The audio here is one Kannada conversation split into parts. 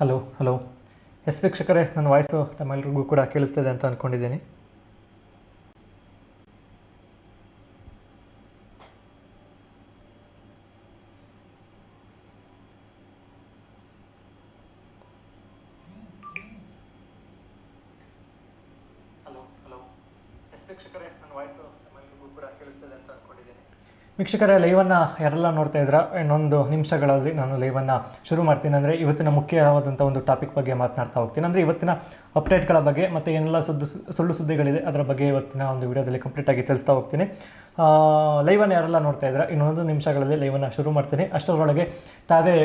ಹಲೋ ಹಲೋ ಎಸ್ ವೀಕ್ಷಕರೇ, ನನ್ನ ವಾಯ್ಸು ತಮ್ಮೆಲ್ರಿಗೂ ಕೂಡ ಕೇಳಿಸ್ತಿದೆ ಅಂತ ಅಂದ್ಕೊಂಡಿದ್ದೀನಿ ಹಲೋ ಹಲೋ ಎಸ್ ವೀಕ್ಷಕರೇ, ನನ್ನ ವಾಯ್ಸು ತಮ್ಮೆಲ್ಲರಿಗೂ ಕೂಡ ಕೇಳಿಸ್ತದೆ ಅಂತ ಅಂದ್ಕೊಂಡಿದ್ದೀನಿ ವೀಕ್ಷಕರೇ ಲೈವನ್ನು ಯಾರೆಲ್ಲ ನೋಡ್ತಾ ಇದ್ರ ಇನ್ನೊಂದು ನಿಮಿಷಗಳಲ್ಲಿ ನಾನು ಲೈವನ್ನು ಶುರು ಮಾಡ್ತೀನಿ. ಅಂದರೆ ಇವತ್ತಿನ ಮುಖ್ಯವಾದಂಥ ಒಂದು ಟಾಪಿಕ್ ಬಗ್ಗೆ ಮಾತನಾಡ್ತಾ ಹೋಗ್ತೀನಿ. ಅಂದರೆ ಇವತ್ತಿನ ಅಪ್ಡೇಟ್ಗಳ ಬಗ್ಗೆ ಮತ್ತು ಏನೆಲ್ಲ ಸುದ್ದು ಸುಳ್ಳು ಸುದ್ದಿಗಳಿದೆ ಅದರ ಬಗ್ಗೆ ಇವತ್ತಿನ ಒಂದು ವಿಡಿಯೋದಲ್ಲಿ ಕಂಪ್ಲೀಟಾಗಿ ತಿಳಿಸ್ತಾ ಹೋಗ್ತೀನಿ. ಲೈವನ್ನು ಯಾರೆಲ್ಲ ನೋಡ್ತಾ ಇದ್ರೆ ಇನ್ನೊಂದು ನಿಮಿಷಗಳಲ್ಲಿ ಲೈವನ್ನು ಶುರು ಮಾಡ್ತೀನಿ. ಅಷ್ಟರೊಳಗೆ ತಾವೇ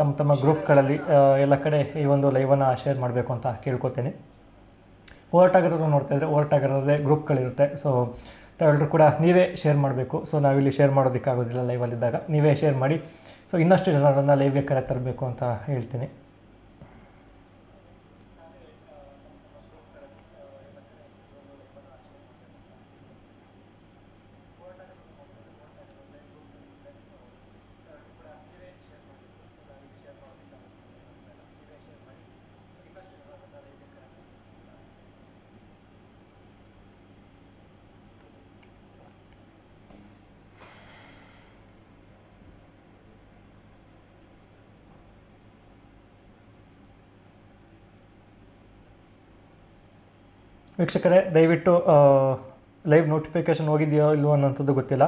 ತಮ್ಮ ತಮ್ಮ ಗ್ರೂಪ್ಗಳಲ್ಲಿ ಎಲ್ಲ ಕಡೆ ಈ ಒಂದು ಲೈವನ್ನು ಶೇರ್ ಮಾಡಬೇಕು ಅಂತ ಕೇಳ್ಕೊತೀನಿ ಓವರ್ಟಾಗರರು ನೋಡ್ತಾ ಇದ್ರೆ ಓವರ್ಟಾಗಿರೋದೇ ಗ್ರೂಪ್ಗಳಿರುತ್ತೆ ಸೊ ತಾವೆಲ್ಲರೂ ಕೂಡ ನೀವೇ ಶೇರ್ ಮಾಡಬೇಕು. ಸೊ ನಾವಿಲ್ಲಿ ಶೇರ್ ಮಾಡೋದಕ್ಕಾಗೋದಿಲ್ಲ ಲೈವಲ್ಲಿದ್ದಾಗ ನೀವೇ ಶೇರ್ ಮಾಡಿ. ಸೊ ಇನ್ನಷ್ಟು ಜನರನ್ನು ಲೈವ್ಗೆ ಕರೆ ತರಬೇಕು ಅಂತ ಹೇಳ್ತೀನಿ. ವೀಕ್ಷಕರೇ, ದಯವಿಟ್ಟು ಲೈವ್ ನೋಟಿಫಿಕೇಷನ್ ಹೋಗಿದೆಯೋ ಇಲ್ವೋ ಅನ್ನೋಂಥದ್ದು ಗೊತ್ತಿಲ್ಲ.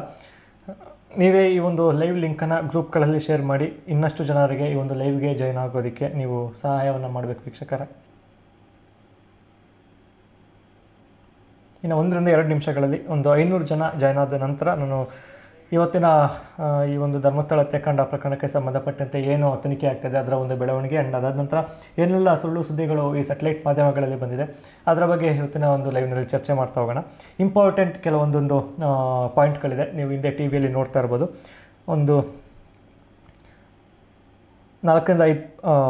ನೀವೇ ಈ ಒಂದು ಲೈವ್ ಲಿಂಕನ್ನು ಗ್ರೂಪ್ಗಳಲ್ಲಿ ಶೇರ್ ಮಾಡಿ, ಇನ್ನಷ್ಟು ಜನರಿಗೆ ಈ ಒಂದು ಲೈವ್ಗೆ ಜಾಯ್ನ್ ಆಗೋದಕ್ಕೆ ನೀವು ಸಹಾಯವನ್ನು ಮಾಡಬೇಕು ವೀಕ್ಷಕರೇ. ಇನ್ನು ಒಂದರಿಂದ ಎರಡು ನಿಮಿಷಗಳಲ್ಲಿ ಒಂದು ಐನೂರು ಜನ ಜಾಯ್ನ್ ಆದ ನಂತರ ನಾನು ಇವತ್ತಿನ ಈ ಒಂದು ಧರ್ಮಸ್ಥಳ ಹತ್ಯಾಕಾಂಡ ಪ್ರಕರಣಕ್ಕೆ ಸಂಬಂಧಪಟ್ಟಂತೆ ಏನು ತನಿಖೆ ಆಗ್ತದೆ, ಅದರ ಒಂದು ಬೆಳವಣಿಗೆ ಆ್ಯಂಡ್ ಅದಾದ ನಂತರ ಏನೆಲ್ಲ ಸುಳ್ಳು ಸುದ್ದಿಗಳು ಈ ಸೆಟಲೈಟ್ ಮಾಧ್ಯಮಗಳಲ್ಲಿ ಬಂದಿದೆ, ಅದರ ಬಗ್ಗೆ ಇವತ್ತಿನ ಒಂದು ಲೈವ್ನಲ್ಲಿ ಚರ್ಚೆ ಮಾಡ್ತಾ ಹೋಗೋಣ. ಇಂಪಾರ್ಟೆಂಟ್ ಕೆಲವೊಂದೊಂದು ಪಾಯಿಂಟ್ಗಳಿದೆ ನೀವು ಹಿಂದೆ ಟಿ ವಿಯಲ್ಲಿ ನೋಡ್ತಾ ಇರ್ಬೋದು. ಒಂದು ನಾಲ್ಕರಿಂದ ಐದು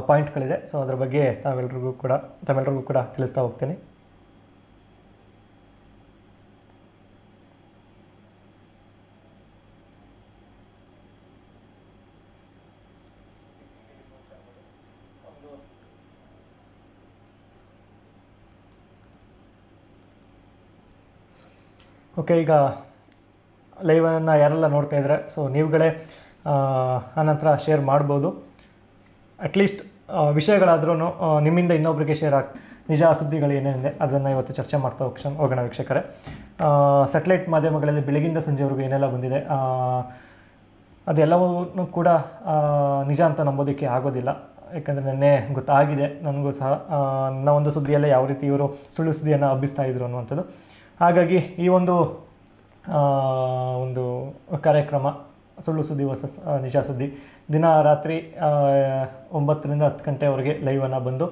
ಪಾಯಿಂಟ್ಗಳಿದೆ ಸೊ ಅದರ ಬಗ್ಗೆ ತಾವೆಲ್ಲರಿಗೂ ಕೂಡ ತಾವೆಲ್ಲರಿಗೂ ಕೂಡ ತಿಳಿಸ್ತಾ ಹೋಗ್ತೀನಿ. ಓಕೆ ಈಗ ಲೈವನ್ನು ಯಾರೆಲ್ಲ ನೋಡ್ತಾ ಇದ್ದಾರೆ ಸೊ ನೀವುಗಳೇ ಆನಂತರ ಶೇರ್ ಮಾಡ್ಬೋದು. ಅಟ್ಲೀಸ್ಟ್ ವಿಷಯಗಳಾದ್ರೂ ನಿಮ್ಮಿಂದ ಇನ್ನೊಬ್ಬರಿಗೆ ಶೇರ್ ಆಗ್ತದೆ ನಿಜ ಸುದ್ದಿಗಳು ಏನೇನಿದೆ ಅದನ್ನು ಇವತ್ತು ಚರ್ಚೆ ಮಾಡ್ತಾ ಹೋಗ್ಸ ಹೋಗೋಣ ವೀಕ್ಷಕರೇ. ಸ್ಯಾಟಲೈಟ್ ಮಾಧ್ಯಮಗಳಲ್ಲಿ ಬೆಳಗಿಂದ ಸಂಜೆವರೆಗೂ ಏನೆಲ್ಲ ಬಂದಿದೆ ಅದೆಲ್ಲವೂ ಕೂಡ ನಿಜ ಅಂತ ನಂಬೋದಕ್ಕೆ ಆಗೋದಿಲ್ಲ. ಯಾಕಂದರೆ ನೆನ್ನೆ ಗೊತ್ತಾಗಿದೆ, ನನಗೂ ಸಹ ನನ್ನ ಒಂದು ಸುದ್ದಿಯಲ್ಲೇ ಯಾವ ರೀತಿ ಇವರು ಸುಳ್ಳು ಸುದ್ದಿಯನ್ನು ಹಬ್ಬಿಸ್ತಾ ಇದ್ರು ಅನ್ನುವಂಥದ್ದು. ಹಾಗಾಗಿ ಈ ಒಂದು ಒಂದು ಕಾರ್ಯಕ್ರಮ ಸುಳ್ಳು ಸುದ್ದಿ ಹೊಸ ನಿಜ ಸುದ್ದಿ ದಿನ ರಾತ್ರಿ ಒಂಬತ್ತರಿಂದ ಹತ್ತು ಗಂಟೆವರೆಗೆ ಲೈವನ್ನು ಬಂದು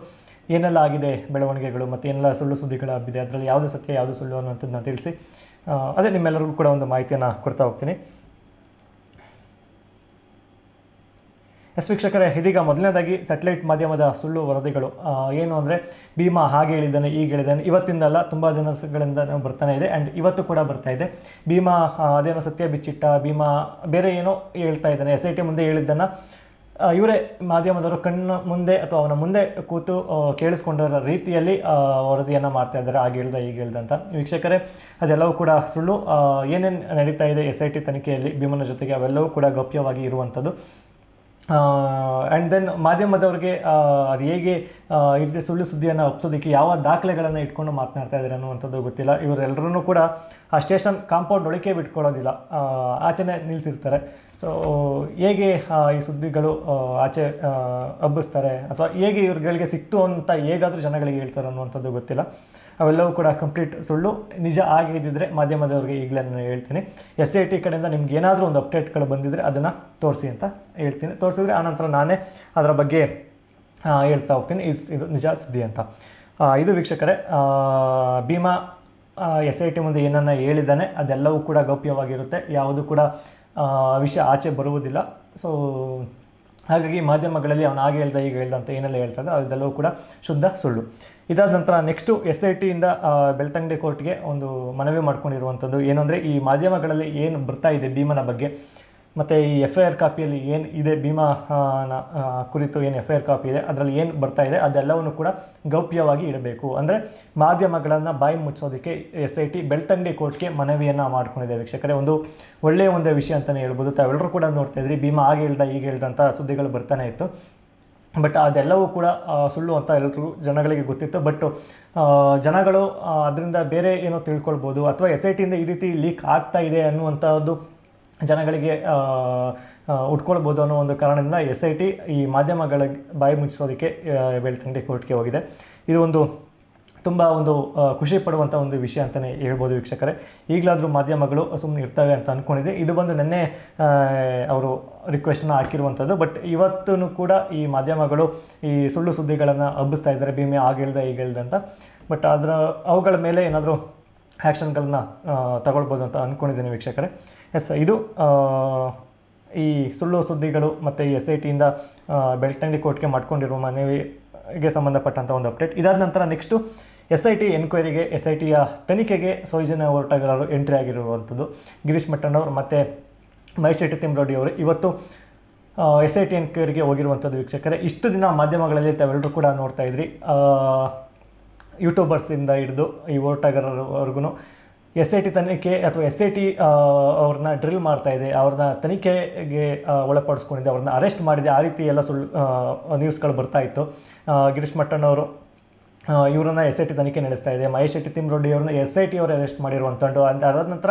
ಏನೆಲ್ಲ ಆಗಿದೆ ಬೆಳವಣಿಗೆಗಳು ಮತ್ತು ಏನೆಲ್ಲ ಸುಳ್ಳು ಸುದ್ದಿಗಳು ಆಗಿದೆ ಅದರಲ್ಲಿ ಯಾವುದು ಸತ್ಯ, ಯಾವುದು ಸುಳ್ಳು ಅನ್ನೋಂಥದ್ದನ್ನ ತಿಳಿಸಿ ಅದೇ ನಿಮ್ಮೆಲ್ಲರಿಗೂ ಕೂಡ ಒಂದು ಮಾಹಿತಿಯನ್ನು ಕೊಡ್ತಾ ಹೋಗ್ತೀನಿ. ಎಸ್ ವೀಕ್ಷಕರೇ, ಇದೀಗ ಮೊದಲನೇದಾಗಿ ಸ್ಯಾಟಲೈಟ್ ಮಾಧ್ಯಮದ ಸುಳ್ಳು ವರದಿಗಳು. ಏನು ಅಂದರೆ, ಭೀಮಾ ಹಾಗೆ ಹೇಳಿದ್ದಾನೆ ಈಗ ಹೇಳಿದ್ದಾನೆ. ಇವತ್ತಿಂದಲ್ಲ ತುಂಬ ದಿನಗಳಿಂದ ಬರ್ತಾನೆ ಇದೆ ಆ್ಯಂಡ್ ಇವತ್ತು ಕೂಡ ಬರ್ತಾ ಇದೆ. ಭೀಮಾ ಅದೇನೋ ಸತ್ಯ ಬಿಚ್ಚಿಟ್ಟ, ಭೀಮಾ ಬೇರೆ ಏನೋ ಹೇಳ್ತಾ ಇದ್ದಾನೆ. ಎಸ್ ಐ ಟಿ ಮುಂದೆ ಹೇಳಿದ್ದನ್ನು ಇವರೇ ಮಾಧ್ಯಮದವರು ಕಣ್ಣು ಮುಂದೆ ಅಥವಾ ಅವನ ಮುಂದೆ ಕೂತು ಕೇಳಿಸ್ಕೊಂಡಿರೋ ರೀತಿಯಲ್ಲಿ ವರದಿಯನ್ನು ಮಾಡ್ತಾ ಇದ್ದಾರೆ. ಆಗ ಹೇಳ್ದ ಈಗ ಹೇಳ್ದ ಅಂತ. ವೀಕ್ಷಕರೇ, ಅದೆಲ್ಲವೂ ಕೂಡ ಸುಳ್ಳು. ಏನೇನು ನಡೀತಾ ಇದೆ ಎಸ್ ಐ ಟಿ ತನಿಖೆಯಲ್ಲಿ ಭೀಮನ ಜೊತೆಗೆ ಅವೆಲ್ಲವೂ ಕೂಡ ಗೌಪ್ಯವಾಗಿ ಇರುವಂಥದ್ದು. ಆ್ಯಂಡ್ ದೆನ್ ಮಾಧ್ಯಮದವ್ರಿಗೆ ಅದು ಹೇಗೆ ಇದೆ ಸುಳ್ಳು ಸುದ್ದಿಯನ್ನು ಒಪ್ಸೋದಕ್ಕೆ ಯಾವ ದಾಖಲೆಗಳನ್ನು ಇಟ್ಕೊಂಡು ಮಾತನಾಡ್ತಾ ಇದ್ದಾರೆ ಅನ್ನುವಂಥದ್ದು ಗೊತ್ತಿಲ್ಲ. ಇವರೆಲ್ಲರೂ ಕೂಡ ಆ ಸ್ಟೇಷನ್ ಕಾಂಪೌಂಡ್ ಒಳಕ್ಕೆ ಬಿಟ್ಕೊಳ್ಳೋದಿಲ್ಲ. ಆಚೆನೇ ನಿಲ್ಲಿಸಿರ್ತಾರೆ ಸೊ ಹೇಗೆ ಈ ಸುದ್ದಿಗಳು ಆಚೆ ಹಬ್ಬಿಸ್ತಾರೆ ಅಥವಾ ಹೇಗೆ ಇವ್ರುಗಳಿಗೆ ಸಿಕ್ತು ಅಂತ ಹೇಗಾದರೂ ಜನಗಳಿಗೆ ಹೇಳ್ತಾರೆ ಅನ್ನುವಂಥದ್ದು ಗೊತ್ತಿಲ್ಲ. ಅವೆಲ್ಲವೂ ಕೂಡ ಕಂಪ್ಲೀಟ್ ಸುಳ್ಳು. ನಿಜ ಆಗಿ ಇದ್ದಿದ್ರೆ ಮಾಧ್ಯಮದವ್ರಿಗೆ ಈಗಲೇ ನಾನು ಹೇಳ್ತೀನಿ. ಎಸ್ ಐ ಟಿ ಕಡೆಯಿಂದ ನಿಮ್ಗೆ ಏನಾದರೂ ಒಂದು ಅಪ್ಡೇಟ್ಗಳು ಬಂದಿದ್ದರೆ ಅದನ್ನು ತೋರಿಸಿ ಅಂತ ಹೇಳ್ತೀನಿ. ತೋರಿಸಿದ್ರೆ ಆನಂತರ ನಾನೇ ಅದರ ಬಗ್ಗೆ ಹೇಳ್ತಾ ಹೋಗ್ತೀನಿ. ಇಸ್ ಇದು ನಿಜ ಸುದ್ದಿ ಅಂತ. ಇದು ವೀಕ್ಷಕರೇ ಭೀಮಾ ಎಸ್ ಐ ಟಿ ಮುಂದೆ ಏನನ್ನ ಹೇಳಿದ್ದಾನೆ, ಅದೆಲ್ಲವೂ ಕೂಡ ಗೌಪ್ಯವಾಗಿರುತ್ತೆ. ಯಾವುದು ಕೂಡ ವಿಷಯ ಆಚೆ ಬರುವುದಿಲ್ಲ. ಸೊ ಹಾಗಾಗಿ ಮಾಧ್ಯಮಗಳಲ್ಲಿ ಅವನು ಹಾಗೆ ಹೇಳ್ದ ಈಗ ಹೇಳ್ದ ಅಂತ ಏನೆಲ್ಲ ಹೇಳ್ತಾರೆ ಅದೆಲ್ಲವೂ ಕೂಡ ಶುದ್ಧ ಸುಳ್ಳು. ಇದಾದ ನಂತರ ನೆಕ್ಸ್ಟು ಎಸ್ ಐ ಟಿಯಿಂದ ಬೆಳ್ತಂಗಡಿ ಕೋರ್ಟ್ಗೆ ಒಂದು ಮನವಿ ಮಾಡ್ಕೊಂಡಿರುವಂಥದ್ದು ಏನಂದರೆ ಈ ಮಾಧ್ಯಮಗಳಲ್ಲಿ ಏನು ಬರ್ತಾ ಇದೆ ಭೀಮನ ಬಗ್ಗೆ ಮತ್ತು ಈ ಎಫ್ ಐ ಆರ್ ಕಾಪಿಯಲ್ಲಿ ಏನು ಇದೆ, ಭೀಮಾ ಕುರಿತು ಏನು ಎಫ್ ಐ ಆರ್ ಕಾಪಿ ಇದೆ, ಅದರಲ್ಲಿ ಏನು ಬರ್ತಾ ಇದೆ, ಅದೆಲ್ಲವನ್ನು ಕೂಡ ಗೌಪ್ಯವಾಗಿ ಇಡಬೇಕು. ಅಂದರೆ ಮಾಧ್ಯಮಗಳನ್ನು ಬಾಯಿ ಮುಚ್ಚೋದಕ್ಕೆ ಎಸ್ ಐ ಟಿ ಬೆಳ್ತಂಗಡಿ ಕೋರ್ಟ್ಗೆ ಮನವಿಯನ್ನು ಮಾಡ್ಕೊಂಡಿದೆ ವೀಕ್ಷಕರೇ. ಒಂದು ಒಳ್ಳೆಯ ಒಂದು ವಿಷಯ ಅಂತಲೇ ಹೇಳ್ಬೋದು. ತಾವೆಲ್ಲರೂ ಕೂಡ ನೋಡ್ತಾ ಇದ್ರಿ, ಭೀಮಾ ಆಗ ಹೇಳ್ದ ಈಗ ಹೇಳ್ದಂಥ ಸುದ್ದಿಗಳು ಬರ್ತಾನೆ ಇತ್ತು. ಬಟ್ ಅದೆಲ್ಲವೂ ಕೂಡ ಸುಳ್ಳು ಅಂತ ಎಲ್ಲರೂ ಜನಗಳಿಗೆ ಗೊತ್ತಿತ್ತು. ಬಟ್ ಜನಗಳು ಅದರಿಂದ ಬೇರೆ ಏನೋ ತಿಳ್ಕೊಳ್ಬೋದು, ಅಥವಾ ಎಸ್ ಐ ಟಿಯಿಂದ ಈ ರೀತಿ ಲೀಕ್ ಆಗ್ತಾ ಇದೆ ಅನ್ನುವಂಥದ್ದು ಜನಗಳಿಗೆ ಉಟ್ಕೊಳ್ಬೋದು ಅನ್ನೋ ಒಂದು ಕಾರಣದಿಂದ ಎಸ್ ಐ ಟಿ ಈ ಮಾಧ್ಯಮಗಳ ಬಾಯಿ ಮುಚ್ಚಿಸೋದಕ್ಕೆ ಬೆಳ್ತಂಗಡಿ ಕೋರ್ಟ್ಗೆ ಹೋಗಿದೆ. ಇದು ಒಂದು ತುಂಬ ಒಂದು ಖುಷಿ ಪಡುವಂಥ ಒಂದು ವಿಷಯ ಅಂತಲೇ ಹೇಳ್ಬೋದು ವೀಕ್ಷಕರೇ. ಈಗಲಾದರೂ ಮಾಧ್ಯಮಗಳು ಸುಮ್ಮನೆ ಇರ್ತವೆ ಅಂತ ಅಂದ್ಕೊಂಡಿದೆ ಇದು ಬಂದು ನಿನ್ನೆ ಅವರು ರಿಕ್ವೆಸ್ಟನ್ನು ಹಾಕಿರುವಂಥದ್ದು ಬಟ್ ಇವತ್ತೂ ಕೂಡ ಈ ಮಾಧ್ಯಮಗಳು ಈ ಸುಳ್ಳು ಸುದ್ದಿಗಳನ್ನು ಹಬ್ಬಿಸ್ತಾ ಇದ್ದಾರೆ. ಭೀಮೆ ಆಗಿಲ್ದ ಈಗಿಲ್ದ ಅಂತ. ಬಟ್ ಅದರ ಅವುಗಳ ಮೇಲೆ ಏನಾದರೂ ಆ್ಯಕ್ಷನ್ಗಳನ್ನ ತಗೊಳ್ಬೋದು ಅಂತ ಅಂದ್ಕೊಂಡಿದ್ದೀನಿ ವೀಕ್ಷಕರೇ. ಎಸ್, ಇದು ಈ ಸುಳ್ಳು ಸುದ್ದಿಗಳು ಮತ್ತು ಎಸ್ ಐ ಟಿಯಿಂದ ಬೆಳ್ತಂಗಡಿ ಕೋರ್ಟ್ಗೆ ಮಾಡ್ಕೊಂಡಿರುವ ಮನವಿಗೆ ಸಂಬಂಧಪಟ್ಟಂಥ ಒಂದು ಅಪ್ಡೇಟ್. ಇದಾದ ನಂತರ ನೆಕ್ಸ್ಟು ಎಸ್ ಐ ಟಿ ಎನ್ಕ್ವೈರಿಗೆ ಎಸ್ ಐ ಟಿಯ ತನಿಖೆಗೆ ಸೌಜನ್ಯ ಹೋರಾಟಗಾರರು ಎಂಟ್ರಿ ಆಗಿರುವಂಥದ್ದು. ಗಿರೀಶ್ ಮಟ್ಟಣ್ಣವರು ಮತ್ತು ಮಹೇಶ್ ಶೆಟ್ಟಿ ತಿಮ್ರೋಡಿ ಅವರು ಇವತ್ತು ಎಸ್ ಐ ಟಿ ಎನ್ಕ್ವೈರಿಗೆ ಹೋಗಿರುವಂಥದ್ದು ವೀಕ್ಷಕರೇ. ಇಷ್ಟು ದಿನ ಮಾಧ್ಯಮಗಳಲ್ಲಿ ತಾವೆಲ್ಲರೂ ಕೂಡ ನೋಡ್ತಾ ಇದ್ರಿ. ಯೂಟ್ಯೂಬರ್ಸಿಂದ ಹಿಡಿದು ಈ ಓಟಗಾರರವರೆಗೂ ಎಸ್ ಐ ಟಿ ತನಿಖೆ ಅಥವಾ ಎಸ್ ಐ ಟಿ ಅವ್ರನ್ನ ಡ್ರಿಲ್ ಮಾಡ್ತಾ ಇದೆ ಅವ್ರನ್ನ ತನಿಖೆಗೆ ಒಳಪಡಿಸ್ಕೊಂಡಿದೆ ಅವ್ರನ್ನ ಅರೆಸ್ಟ್ ಮಾಡಿದೆ, ಆ ರೀತಿ ಎಲ್ಲ ಸುಳ್ಳು ನ್ಯೂಸ್ಗಳು ಬರ್ತಾ ಇತ್ತು. ಗಿರೀಶ್ ಮಟ್ಟಣ್ಣವರು ಇವರನ್ನ ಎಸ್ ಐ ಟಿ ತನಿಖೆ ನಡೆಸ್ತಾ ಇದೆ. ಮಹೇಶ್ ಶೆಟ್ಟಿ ತಿಮ್ರೋಡಿ ಅವ್ರನ್ನ ಎಸ್ ಐ ಟಿ ಅವರು ಅರೆಸ್ಟ್ ಮಾಡಿರುವಂಥದ್ದು ಅದಾದ ನಂತರ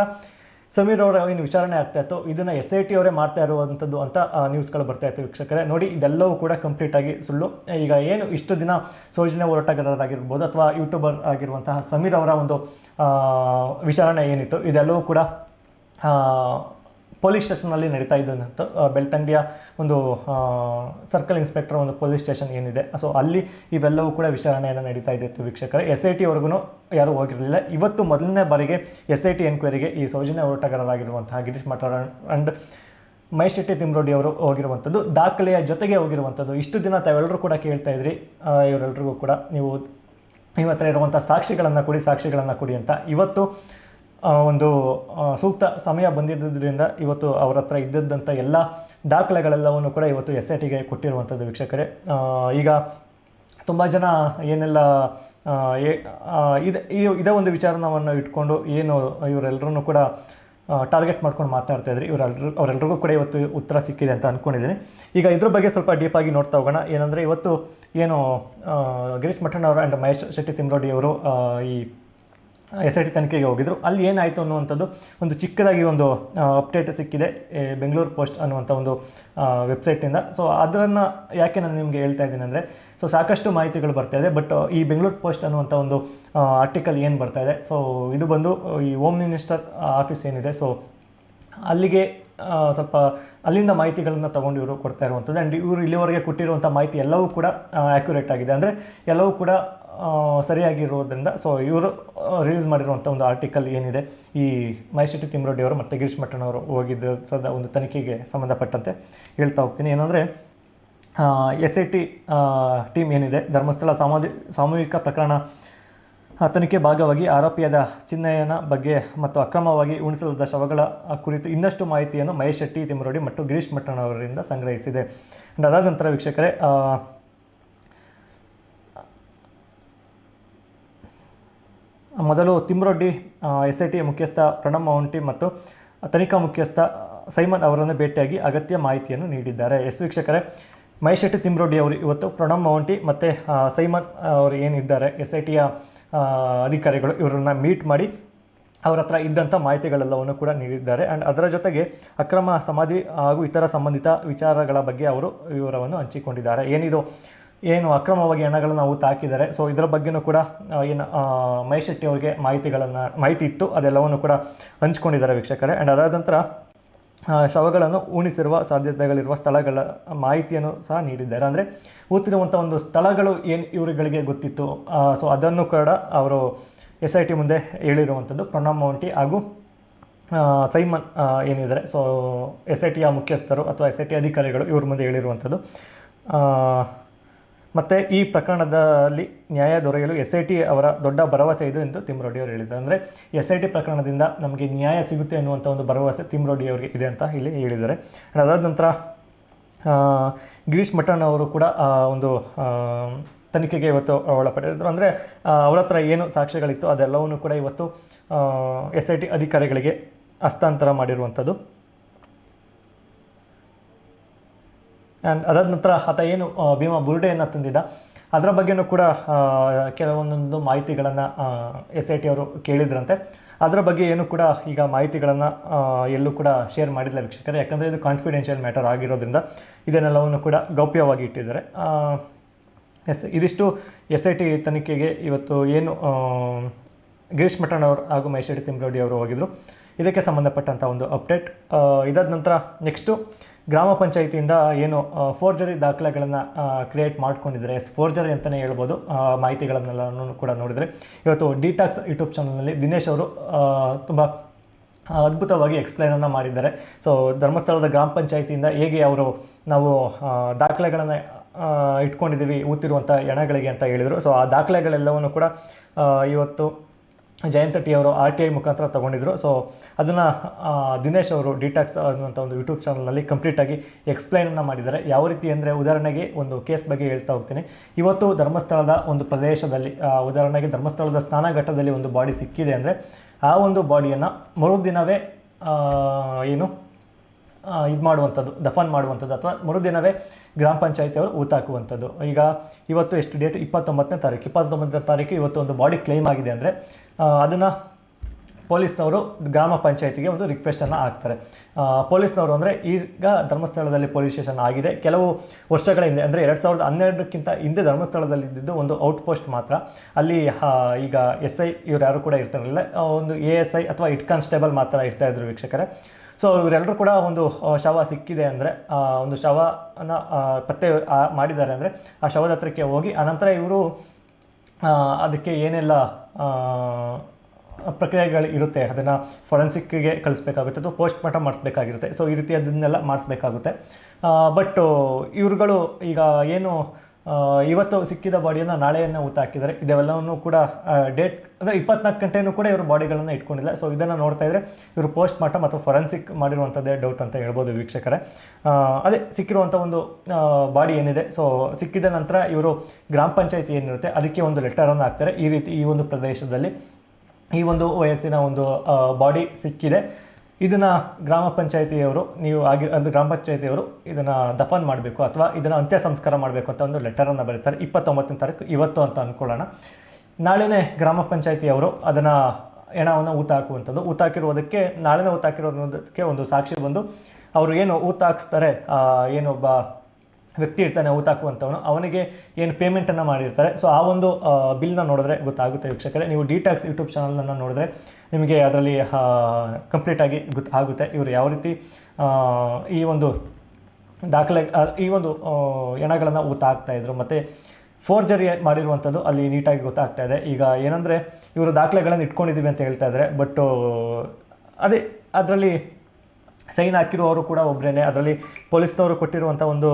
ಸಮೀರ್ ಅವರ ಏನು ವಿಚಾರಣೆ ಆಗ್ತಾ ಇತ್ತು. ಇದನ್ನು ಎಸ್ ಐ ಟಿ ಅವರೇ ಮಾಡ್ತಾ ಇರುವಂಥದ್ದು ಅಂತ ನ್ಯೂಸ್ಗಳು ಬರ್ತಾ ಇತ್ತು ವೀಕ್ಷಕರೇ. ನೋಡಿ, ಇದೆಲ್ಲವೂ ಕೂಡ ಕಂಪ್ಲೀಟ್ ಆಗಿ ಸುಳ್ಳು. ಈಗ ಏನು ಇಷ್ಟು ದಿನ ಸೋಜನೆ ಹೋರಾಟಗಾರರಾಗಿರ್ಬೋದು ಅಥವಾ ಯೂಟ್ಯೂಬರ್ ಆಗಿರುವಂತಹ ಸಮೀರ್ ಅವರ ಒಂದು ವಿಚಾರಣೆ ಏನಿತ್ತು, ಇದೆಲ್ಲವೂ ಕೂಡ ಪೊಲೀಸ್ ಸ್ಟೇಷನಲ್ಲಿ ನಡೀತಾ ಇದ್ದಂಥ ಬೆಳ್ತಂಡಿಯ ಒಂದು ಸರ್ಕಲ್ ಇನ್ಸ್ಪೆಕ್ಟರ್ ಒಂದು ಪೊಲೀಸ್ ಸ್ಟೇಷನ್ ಏನಿದೆ. ಸೊ ಅಲ್ಲಿ ಇವೆಲ್ಲವೂ ಕೂಡ ವಿಚಾರಣೆಯನ್ನು ನಡೀತಾ ಇದ್ದಿತ್ತು ವೀಕ್ಷಕರೇ. ಎಸ್ ಐ ಟಿ ಅವ್ರಿಗೂ ಯಾರೂ ಹೋಗಿರಲಿಲ್ಲ. ಇವತ್ತು ಮೊದಲನೇ ಬಾರಿಗೆ ಎಸ್ ಐ ಟಿ ಎನ್ಕ್ವೈರಿಗೆ ಈ ಸೌಜನ್ಯ ಹೋರಾಟಗಾರರಾಗಿರುವಂತಹ ಗಿರೀಶ್ ಮಠರ ಅಂಡ್ ಮಹೇಶ್ ಶೆಟ್ಟಿ ತಿಮ್ರೋಡಿ ಅವರು ಹೋಗಿರುವಂಥದ್ದು. ದಾಖಲೆಯ ಜೊತೆಗೆ ಹೋಗಿರುವಂಥದ್ದು. ಇಷ್ಟು ದಿನ ತಾವೆಲ್ಲರೂ ಕೂಡ ಕೇಳ್ತಾ ಇದ್ರಿ. ಇವರೆಲ್ಲರಿಗೂ ಕೂಡ ನೀವು ನಿಮ್ಮ ಹತ್ರ ಇರುವಂಥ ಸಾಕ್ಷಿಗಳನ್ನು ಕೊಡಿ ಸಾಕ್ಷಿಗಳನ್ನು ಕೊಡಿ ಅಂತ. ಇವತ್ತು ಒಂದು ಸೂಕ್ತ ಸಮಯ ಬಂದಿದ್ದರಿಂದ ಇವತ್ತು ಅವರ ಹತ್ರ ಇದ್ದದ್ದಂಥ ಎಲ್ಲ ದಾಖಲೆಗಳೆಲ್ಲವನ್ನು ಕೂಡ ಇವತ್ತು ಎಸ್ ಐ ಟಿಗೆ ಕೊಟ್ಟಿರುವಂಥದ್ದು ವೀಕ್ಷಕರೇ. ಈಗ ತುಂಬ ಜನ ಏನೆಲ್ಲ ಇದು ಇದೆ ಒಂದು ವಿಚಾರವನ್ನು ಇಟ್ಕೊಂಡು ಏನು ಇವರೆಲ್ಲರೂ ಕೂಡ ಟಾರ್ಗೆಟ್ ಮಾಡ್ಕೊಂಡು ಮಾತಾಡ್ತಾ ಇದ್ರಿ ಇವರೆಲ್ಲರೂ ಅವರೆಲ್ಲರಿಗೂ ಕೂಡ ಇವತ್ತು ಉತ್ತರ ಸಿಕ್ಕಿದೆ ಅಂತ ಅಂದ್ಕೊಂಡಿದ್ದೀನಿ ಈಗ ಇದ್ರ ಬಗ್ಗೆ ಸ್ವಲ್ಪ ಡೀಪಾಗಿ ನೋಡ್ತಾ ಹೋಗೋಣ. ಏನಂದರೆ ಇವತ್ತು ಏನು ಗಿರೀಶ್ ಮಠಣ್ಣವರು ಆ್ಯಂಡ್ ಮಹೇಶ್ ಶೆಟ್ಟಿ ತಿಮ್ರೋಡಿ ಅವರು ಈ ಎಸ್ ಐ ಟಿ ತನಿಖೆಗೆ ಹೋಗಿದ್ರು. ಅಲ್ಲಿ ಏನಾಯಿತು ಅನ್ನುವಂಥದ್ದು ಒಂದು ಚಿಕ್ಕದಾಗಿ ಒಂದು ಅಪ್ಡೇಟ್ ಸಿಕ್ಕಿದೆ ಬೆಂಗಳೂರು ಪೋಸ್ಟ್ ಅನ್ನುವಂಥ ಒಂದು ವೆಬ್ಸೈಟಿಂದ ಸೊ ಅದನ್ನು ಯಾಕೆ ನಾನು ನಿಮಗೆ ಹೇಳ್ತಾ ಇದ್ದೀನಿ ಅಂದರೆ ಸೊ ಸಾಕಷ್ಟು ಮಾಹಿತಿಗಳು ಬರ್ತಾ ಇದೆ ಬಟ್ ಈ ಬೆಂಗಳೂರು ಪೋಸ್ಟ್ ಅನ್ನುವಂಥ ಒಂದು ಆರ್ಟಿಕಲ್ ಏನು ಬರ್ತಾ ಇದೆ? ಸೊ ಇದು ಬಂದು, ಈ ಹೋಮ್ ಮಿನಿಸ್ಟರ್ ಆಫೀಸ್ ಏನಿದೆ. ಸೊ ಅಲ್ಲಿಗೆ ಸ್ವಲ್ಪ ಅಲ್ಲಿಂದ ಮಾಹಿತಿಗಳನ್ನು ತೊಗೊಂಡು ಇವರು ಕೊಡ್ತಾ ಇರುವಂಥದ್ದು. ಆ್ಯಂಡ್ ಇವರು ಇಲ್ಲಿವರೆಗೆ ಕೊಟ್ಟಿರುವಂಥ ಮಾಹಿತಿ ಎಲ್ಲವೂ ಕೂಡ ಆ್ಯಕ್ಯುರೇಟ್ ಆಗಿದೆ. ಅಂದರೆ, ಎಲ್ಲವೂ ಕೂಡ ಸರಿಯಾಗಿರೋದ್ರಿಂದ ಸೊ ಇವರು ರಿಲೀಸ್ ಮಾಡಿರುವಂಥ ಒಂದು ಆರ್ಟಿಕಲ್ ಏನಿದೆ, ಈ ಮಹೇಶ್ ಶೆಟ್ಟಿ ತಿಮ್ರೋಡಿ ಅವರು ಮತ್ತು ಗಿರೀಶ್ ಮಠಣ್ಣವರು ಹೋಗಿದ್ದ ಒಂದು ತನಿಖೆಗೆ ಸಂಬಂಧಪಟ್ಟಂತೆ ಹೇಳ್ತಾ ಹೋಗ್ತೀನಿ. ಏನಂದರೆ ಎಸ್ ಐ ಟಿ ಟೀಮ್ ಏನಿದೆ, ಧರ್ಮಸ್ಥಳ ಸಾಮಾಧಿ ಸಾಮೂಹಿಕ ಪ್ರಕರಣ ತನಿಖೆ ಭಾಗವಾಗಿ ಆರೋಪಿಯಾದ ಚಿನ್ನಯನ ಬಗ್ಗೆ ಮತ್ತು ಅಕ್ರಮವಾಗಿ ಉಣಿಸಲಾದ ಶವಗಳ ಕುರಿತು ಇನ್ನಷ್ಟು ಮಾಹಿತಿಯನ್ನು ಮಹೇಶ್ ಶೆಟ್ಟಿ ತಿಮ್ಮರೋಡಿ ಮತ್ತು ಗಿರೀಶ್ ಮಟ್ಟಣ್ಣವರಿಂದ ಸಂಗ್ರಹಿಸಿದೆ. ಅದಾದ ನಂತರ ವೀಕ್ಷಕರೇ ಮೊದಲು ತಿಮ್ರೊಡ್ಡಿ ಎಸ್ ಐ ಟಿ ಮುಖ್ಯಸ್ಥ ಪ್ರಣಬ್ ಮೌಂಟಿ ಮತ್ತು ತನಿಖಾ ಮುಖ್ಯಸ್ಥ ಸೈಮನ್ ಅವರನ್ನು ಭೇಟಿಯಾಗಿ ಅಗತ್ಯ ಮಾಹಿತಿಯನ್ನು ನೀಡಿದ್ದಾರೆ. ಎಸ್ ವೀಕ್ಷಕರೇ, ಮಹೇಶ್ ಶೆಟ್ಟಿ ತಿಮ್ರೊಡ್ಡಿ ಅವರು ಇವತ್ತು ಪ್ರಣಬ್ ಮೌಂಟಿ ಮತ್ತು ಸೈಮನ್ ಅವರು ಏನಿದ್ದಾರೆ ಎಸ್ ಐ ಟಿಯ ಅಧಿಕಾರಿಗಳು ಇವರನ್ನು ಮೀಟ್ ಮಾಡಿ ಅವರ ಹತ್ರ ಇದ್ದಂಥ ಮಾಹಿತಿಗಳೆಲ್ಲವನ್ನು ಕೂಡ ನೀಡಿದ್ದಾರೆ. ಆ್ಯಂಡ್ ಅದರ ಜೊತೆಗೆ ಅಕ್ರಮ ಸಮಾಧಿ ಹಾಗೂ ಇತರ ಸಂಬಂಧಿತ ವಿಚಾರಗಳ ಬಗ್ಗೆ ಅವರು ವಿವರವನ್ನು ಹಂಚಿಕೊಂಡಿದ್ದಾರೆ. ಏನಿದು? ಏನು ಅಕ್ರಮವಾಗಿ ಹಣಗಳನ್ನು ನಾವು ತಾಕಿದ್ದಾರೆ ಸೊ ಇದರ ಬಗ್ಗೆನೂ ಕೂಡ ಏನು ಮಹೇಶ್ ಶೆಟ್ಟಿ ಅವರಿಗೆ ಮಾಹಿತಿಗಳನ್ನು, ಮಾಹಿತಿ ಇತ್ತು. ಅದೆಲ್ಲವನ್ನು ಕೂಡ ಹಂಚ್ಕೊಂಡಿದ್ದಾರೆ ವೀಕ್ಷಕರೇ. ಆ್ಯಂಡ್ ಅದಾದ ನಂತರ ಶವಗಳನ್ನು ಉಣಿಸಿರುವ ಸಾಧ್ಯತೆಗಳಿರುವ ಸ್ಥಳಗಳ ಮಾಹಿತಿಯನ್ನು ಸಹ ನೀಡಿದ್ದಾರೆ. ಅಂದರೆ ಊತಿರುವಂಥ ಒಂದು ಸ್ಥಳಗಳು ಏನು ಇವರುಗಳಿಗೆ ಗೊತ್ತಿತ್ತು? ಸೊ ಅದನ್ನು ಕೂಡ ಅವರು ಎಸ್ ಐ ಟಿ ಮುಂದೆ ಹೇಳಿರುವಂಥದ್ದು ಪ್ರಣಬ್ ಮೌಂಟಿ ಹಾಗೂ ಸೈಮನ್ ಏನಿದ್ದಾರೆ. ಸೊ ಎಸ್ ಐ ಟಿಯ ಮುಖ್ಯಸ್ಥರು ಅಥವಾ ಎಸ್ ಐ ಟಿ ಅಧಿಕಾರಿಗಳು ಇವ್ರ ಮುಂದೆ ಹೇಳಿರುವಂಥದ್ದು ಮತ್ತು ಈ ಪ್ರಕರಣದಲ್ಲಿ ನ್ಯಾಯ ದೊರೆಯಲು ಎಸ್ ಐ ಟಿ ಅವರ ದೊಡ್ಡ ಭರವಸೆ ಇದು ಎಂದು ತಿಮ್ರೊಡ್ಡಿ ಅವರು ಹೇಳಿದ್ದಾರೆ. ಅಂದರೆ ಎಸ್ ಐ ಟಿ ಪ್ರಕರಣದಿಂದ ನಮಗೆ ನ್ಯಾಯ ಸಿಗುತ್ತೆ ಅನ್ನುವಂಥ ಒಂದು ಭರವಸೆ ತಿಮ್ರೊಡ್ಡಿ ಅವರಿಗೆ ಇದೆ ಅಂತ ಇಲ್ಲಿ ಹೇಳಿದ್ದಾರೆ. ಅದಾದ ನಂತರ ಗಿರೀಶ್ ಮಠನ್ ಅವರು ಕೂಡ ಒಂದು ತನಿಖೆಗೆ ಇವತ್ತು ಒಳಪಟ್ಟಿದ್ರು ಅಂದರೆ ಅವರ ಹತ್ರ ಏನು ಸಾಕ್ಷ್ಯಗಳಿತ್ತು ಅದೆಲ್ಲವನ್ನು ಕೂಡ ಇವತ್ತು ಎಸ್ ಐ ಟಿ ಅಧಿಕಾರಿಗಳಿಗೆ ಹಸ್ತಾಂತರ ಮಾಡಿರುವಂಥದ್ದು. ಆ್ಯಂಡ್ ಅದಾದ ನಂತರ ಆತ ಏನು ಭೀಮಾ ಬುರ್ಡೆಯನ್ನು ತಂದಿದ್ದ. ಅದರ ಬಗ್ಗೆನೂ ಕೂಡ ಕೆಲವೊಂದೊಂದು ಮಾಹಿತಿಗಳನ್ನು ಎಸ್ ಐ ಟಿ ಅವರು ಕೇಳಿದ್ರಂತೆ. ಅದರ ಬಗ್ಗೆ ಏನು ಕೂಡ ಈಗ ಮಾಹಿತಿಗಳನ್ನು ಎಲ್ಲೂ ಕೂಡ ಶೇರ್ ಮಾಡಿಲ್ಲ ವೀಕ್ಷಕರೇ. ಯಾಕಂದರೆ ಇದು ಕಾನ್ಫಿಡೆನ್ಷಿಯಲ್ ಮ್ಯಾಟರ್ ಆಗಿರೋದ್ರಿಂದ ಇದನ್ನೆಲ್ಲವನ್ನು ಕೂಡ ಗೌಪ್ಯವಾಗಿ ಇಟ್ಟಿದ್ದಾರೆ. ಎಸ್, ಇದಿಷ್ಟು ಎಸ್ ಐ ಟಿ ತನಿಖೆಗೆ ಇವತ್ತು ಏನು ಗಿರೀಶ್ ಮಠನ್ ಅವರು ಹಾಗೂ ಮಹೇಶ್ವರಿ ತಿಮ್ರೋಡಿ ಅವರು ಹೋಗಿದ್ದರು ಇದಕ್ಕೆ ಸಂಬಂಧಪಟ್ಟಂಥ ಒಂದು ಅಪ್ಡೇಟ್ ಇದಾದ ನಂತರ ನೆಕ್ಸ್ಟು ಗ್ರಾಮ ಪಂಚಾಯಿತಿಯಿಂದ ಏನು ಫೋರ್ಜರಿ ದಾಖಲೆಗಳನ್ನು ಕ್ರಿಯೇಟ್ ಮಾಡ್ಕೊಂಡಿದ್ದಾರೆ ಫೋರ್ಜರಿ ಅಂತಲೇ ಹೇಳ್ಬೋದು ಮಾಹಿತಿಗಳನ್ನೆಲ್ಲನೂ ಕೂಡ ನೋಡಿದರೆ. ಇವತ್ತು ಡಿಟಾಕ್ಸ್ ಯೂಟ್ಯೂಬ್ ಚಾನಲ್ನಲ್ಲಿ ದಿನೇಶ್ ಅವರು ತುಂಬ ಅದ್ಭುತವಾಗಿ ಎಕ್ಸ್ಪ್ಲೈನನ್ನು ಮಾಡಿದ್ದಾರೆ. ಸೊ ಧರ್ಮಸ್ಥಳದ ಗ್ರಾಮ ಪಂಚಾಯಿತಿಯಿಂದ ಹೇಗೆ ಅವರು ನಾವು ದಾಖಲೆಗಳನ್ನು ಇಟ್ಕೊಂಡಿದ್ದೀವಿ ಊತಿರುವಂಥ ಎಣಗಳಿಗೆ ಅಂತ ಹೇಳಿದರು. ಸೊ ಆ ದಾಖಲೆಗಳೆಲ್ಲವನ್ನು ಕೂಡ ಇವತ್ತು ಜಯಂತ ಟಿ ಅವರು ಆರ್ ಟಿ ಐ ಮುಖಾಂತರ ತೊಗೊಂಡಿದ್ರು. ಸೊ ಅದನ್ನು ದಿನೇಶ್ ಅವರು ಡಿಟಾಕ್ಸ್ ಅನ್ನುವಂಥ ಒಂದು ಯೂಟ್ಯೂಬ್ ಚಾನಲಲ್ಲಿ ಕಂಪ್ಲೀಟಾಗಿ ಎಕ್ಸ್ಪ್ಲೈನನ್ನು ಮಾಡಿದ್ದಾರೆ. ಯಾವ ರೀತಿ ಅಂದರೆ ಉದಾಹರಣೆಗೆ ಒಂದು ಕೇಸ್ ಬಗ್ಗೆ ಹೇಳ್ತಾ ಹೋಗ್ತೀನಿ. ಇವತ್ತು ಧರ್ಮಸ್ಥಳದ ಒಂದು ಪ್ರದೇಶದಲ್ಲಿ ಉದಾಹರಣೆಗೆ ಧರ್ಮಸ್ಥಳದ ಸ್ನಾನಘಟ್ಟದಲ್ಲಿ ಒಂದು ಬಾಡಿ ಸಿಕ್ಕಿದೆ ಅಂದರೆ ಆ ಒಂದು ಬಾಡಿಯನ್ನು ಮರುದಿನವೇ ಏನು ಇದು ಮಾಡುವಂಥದ್ದು, ದಫನ್ ಮಾಡುವಂಥದ್ದು ಅಥವಾ ಮರುದಿನವೇ ಗ್ರಾಮ ಪಂಚಾಯತಿಯವರು ಊತಾಕುವಂಥದ್ದು ಈಗ ಇವತ್ತು ಎಷ್ಟು ಡೇಟ್ ಇಪ್ಪತ್ತೊಂಬತ್ತನೇ ತಾರೀಕು. ಇಪ್ಪತ್ತೊಂಬತ್ತನೇ ತಾರೀಕು ಇವತ್ತು ಒಂದು ಬಾಡಿ ಕ್ಲೇಮ್ ಆಗಿದೆ ಅಂದರೆ ಅದನ್ನು ಪೊಲೀಸ್ನವರು ಗ್ರಾಮ ಪಂಚಾಯತಿಗೆ ಒಂದು ರಿಕ್ವೆಸ್ಟನ್ನು ಹಾಕ್ತಾರೆ. ಪೊಲೀಸ್ನವರು ಅಂದರೆ ಈಗ ಧರ್ಮಸ್ಥಳದಲ್ಲಿ ಪೊಲೀಸ್ ಸ್ಟೇಷನ್ ಆಗಿದೆ. ಕೆಲವು ವರ್ಷಗಳ ಹಿಂದೆ, ಅಂದರೆ ಎರಡು ಸಾವಿರದ ಹನ್ನೆರಡಕ್ಕಿಂತ ಹಿಂದೆ ಧರ್ಮಸ್ಥಳದಲ್ಲಿ ಇದ್ದಿದ್ದು ಒಂದು ಔಟ್ ಪೋಸ್ಟ್ ಮಾತ್ರ. ಅಲ್ಲಿ ಈಗ ಎಸ್ ಐ ಇವ್ರು ಯಾರು ಕೂಡ ಇರ್ತಾರಲ್ಲ ಒಂದು ಎ ಎಸ್ ಐ ಅಥವಾ ಇಟ್ ಕಾನ್ಸ್ಟೇಬಲ್ ಮಾತ್ರ ಇರ್ತಾಯಿದ್ರು ವೀಕ್ಷಕರೇ. ಸೊ ಇವರೆಲ್ಲರೂ ಕೂಡ ಒಂದು ಶವ ಸಿಕ್ಕಿದೆ ಅಂದರೆ ಒಂದು ಶವನ ಪತ್ತೆ ಮಾಡಿದ್ದಾರೆ ಅಂದರೆ, ಆ ಶವದ ಹತ್ರಕ್ಕೆ ಹೋಗಿ ಆನಂತರ ಇವರು ಅದಕ್ಕೆ ಏನೆಲ್ಲ ಪ್ರಕ್ರಿಯೆಗಳು ಇರುತ್ತೆ ಅದನ್ನು ಫೊರೆನ್ಸಿಕ್ಗೆ ಕಳಿಸ್ಬೇಕಾಗುತ್ತೆ ಅಥವಾ ಪೋಸ್ಟ್ ಮಾರ್ಟಮ್ ಮಾಡಿಸ್ಬೇಕಾಗಿರುತ್ತೆ. ಸೊ ಈ ರೀತಿ ಅದನ್ನೆಲ್ಲ ಮಾಡಿಸ್ಬೇಕಾಗುತ್ತೆ. ಬಟ್ ಇವ್ರುಗಳು ಈಗ ಏನು ಇವತ್ತು ಸಿಕ್ಕಿದ ಬಾಡಿಯನ್ನು ನಾಳೆಯನ್ನು ಊತ ಹಾಕಿದ್ದಾರೆ. ಇದೆಲ್ಲವನ್ನು ಕೂಡ ಡೇಟ್, ಅಂದರೆ ಇಪ್ಪತ್ನಾಲ್ಕು ಗಂಟೆಯೂ ಕೂಡ ಇವರು ಬಾಡಿಗಳನ್ನು ಇಟ್ಕೊಂಡಿಲ್ಲ. ಸೊ ಇದನ್ನು ನೋಡ್ತಾ ಇದ್ದರೆ ಇವರು ಪೋಸ್ಟ್ ಮಾರ್ಟಮ್ ಅಥವಾ ಫೊರೆನ್ಸಿಕ್ ಮಾಡಿರುವಂಥದ್ದೇ ಡೌಟ್ ಅಂತ ಹೇಳ್ಬೋದು ವೀಕ್ಷಕರೇ. ಅದೇ ಸಿಕ್ಕಿರುವಂಥ ಒಂದು ಬಾಡಿ ಏನಿದೆ. ಸೊ ಸಿಕ್ಕಿದ ನಂತರ ಇವರು ಗ್ರಾಮ ಪಂಚಾಯತಿ ಏನಿರುತ್ತೆ, ಅದಕ್ಕೆ ಒಂದು ಲೆಟರನ್ನು ಹಾಕ್ತಾರೆ. ಈ ರೀತಿ ಈ ಒಂದು ಪ್ರದೇಶದಲ್ಲಿ ಈ ಒಂದು ವಯಸ್ಸಿನ ಒಂದು ಬಾಡಿ ಸಿಕ್ಕಿದೆ. ಇದನ್ನು ಗ್ರಾಮ ಪಂಚಾಯತಿಯವರು, ನೀವು ಆಗಿ ಅಂದರೆ ಗ್ರಾಮ ಪಂಚಾಯತಿಯವರು ಇದನ್ನು ದಫನ್ ಮಾಡಬೇಕು ಅಥವಾ ಇದನ್ನು ಅಂತ್ಯ ಸಂಸ್ಕಾರ ಮಾಡಬೇಕು ಅಂತ ಒಂದು ಲೆಟರನ್ನು ಬರೀತಾರೆ. ಇಪ್ಪತ್ತೊಂಬತ್ತನೇ ತಾರೀಕು, ಇವತ್ತು ಅಂತ ಅಂದ್ಕೊಳ್ಳೋಣ ನಾಳೆನೇ ಗ್ರಾಮ ಪಂಚಾಯತಿಯವರು ಅದನ್ನು ಹೆಣವನ್ನು ಊತ ಹಾಕುವಂಥದ್ದು. ಊತ ಹಾಕಿರುವುದಕ್ಕೆ, ನಾಳೆನೇ ಊತ ಹಾಕಿರೋದಕ್ಕೆ ಒಂದು ಸಾಕ್ಷಿ ಬಂದು, ಅವರು ಏನು ಊತ ಹಾಕಿಸ್ತಾರೆ ಏನೊಬ್ಬ ವ್ಯಕ್ತಿ ಇರ್ತಾನೆ ಊಟ ಹಾಕುವಂಥವನು ಅವನಿಗೆ ಏನು ಪೇಮೆಂಟನ್ನು ಮಾಡಿರ್ತಾರೆ. ಸೊ ಆ ಒಂದು ಬಿಲ್ನ ನೋಡಿದ್ರೆ ಗೊತ್ತಾಗುತ್ತೆ ವೀಕ್ಷಕರೇ. ನೀವು ಡಿಟ್ಯಾಕ್ಸ್ ಯೂಟ್ಯೂಬ್ ಚಾನಲನ್ನು ನೋಡಿದ್ರೆ ನಿಮಗೆ ಅದರಲ್ಲಿ ಕಂಪ್ಲೀಟಾಗಿ ಗೊತ್ತಾಗುತ್ತೆ ಇವರು ಯಾವ ರೀತಿ ಈ ಒಂದು ದಾಖಲೆ ಈ ಒಂದು ಎಣಗಳನ್ನು ಊತ ಹಾಕ್ತಾ ಇದ್ರು. ಮತ್ತು ಫೋರ್ಜರಿ ಮಾಡಿರುವಂಥದ್ದು ಅಲ್ಲಿ ನೀಟಾಗಿ ಗೊತ್ತಾಗ್ತಾ ಇದೆ. ಈಗ ಏನಂದರೆ, ಇವರು ದಾಖಲೆಗಳನ್ನು ಇಟ್ಕೊಂಡಿದ್ದೀವಿ ಅಂತ ಹೇಳ್ತಾ ಇದ್ದಾರೆ ಬಟ್ಟು ಅದೇ, ಅದರಲ್ಲಿ ಸೈನ್ ಹಾಕಿರುವವರು ಕೂಡ ಒಬ್ಬರೇನೆ ಅದರಲ್ಲಿ ಪೊಲೀಸ್ನವರು ಕೊಟ್ಟಿರುವಂಥ ಒಂದು